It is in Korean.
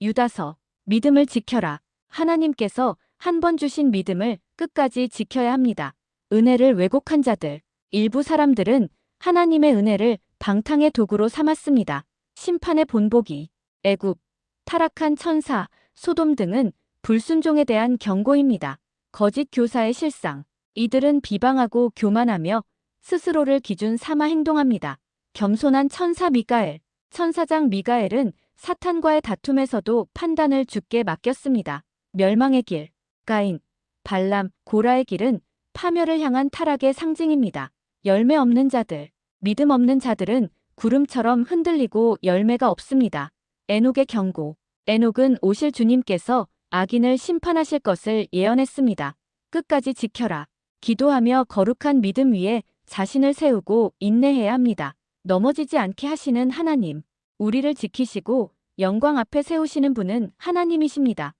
유다서 믿음을 지켜라. 하나님께서 한 번 주신 믿음을 끝까지 지켜야 합니다. 은혜를 왜곡한 자들. 일부 사람들은 하나님의 은혜를 방탕의 도구로 삼았습니다. 심판의 본보기, 애굽, 타락한 천사, 소돔 등은 불순종에 대한 경고입니다. 거짓 교사의 실상. 이들은 비방하고 교만하며 스스로를 기준 삼아 행동합니다. 겸손한 천사 미가엘. 천사장 미가엘은 사탄과의 다툼에서도 판단을 주께 맡겼습니다. 멸망의 길. 가인, 발람, 고라의 길은 파멸을 향한 타락의 상징입니다. 열매 없는 자들. 믿음 없는 자들은 구름처럼 흔들리고 열매가 없습니다. 에녹의 경고. 에녹은 오실 주님께서 악인을 심판하실 것을 예언했습니다. 끝까지 지켜라. 기도하며 거룩한 믿음 위에 자신을 세우고 인내해야 합니다. 넘어지지 않게 하시는 하나님. 우리를 지키시고 영광 앞에 세우시는 분은 하나님이십니다.